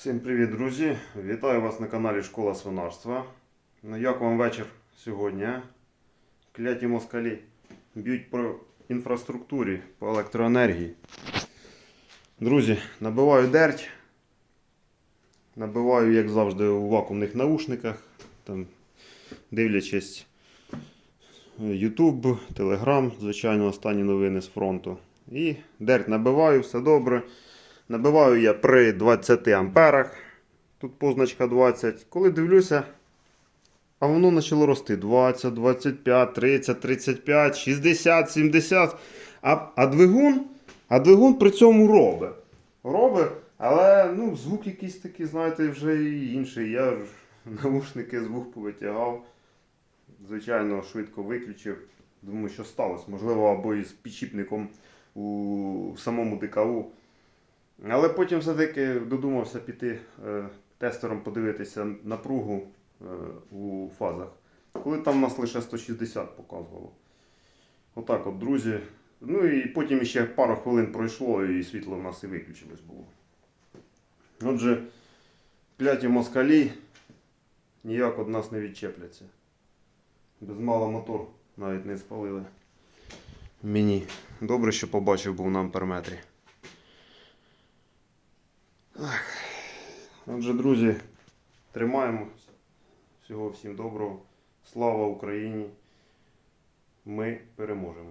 Всім привіт, друзі! Вітаю вас на каналі Школа свинарства. Ну, як вам вечір сьогодні? Кляті москалі б'ють по інфраструктурі, по електроенергії. Друзі, набиваю дерть. Набиваю, як завжди, у вакуумних наушниках. Там, дивлячись YouTube, Telegram, звичайно, останні новини з фронту. І дерть набиваю, все добре. Набиваю я при 20 амперах. Тут позначка 20. Коли дивлюся, а воно почало рости 20, 25, 30, 35, 60, 70. А, а двигун, а двигун при цьому робить. Робить, але ну, звук якийсь такий, знаєте, вже і інший. Я ж наушники звук повитягав. Звичайно, швидко виключив. Думаю, що сталося. Можливо, або із підшипником у самому ДКУ. Але потім все-таки додумався піти е, тестером подивитися напругу е, у фазах. Коли там у нас лише 160 показувало. Отак от, друзі. Ну і потім ще пару хвилин пройшло і світло в нас і виключилось було. Отже, кляті москалі ніяк від нас не відчепляться. Без мала мотор навіть не спалили. Мені. Добре, що побачив був на амперметрі. Отже, друзі, тримаємося. Всього всім доброго. Слава Україні! Ми переможемо.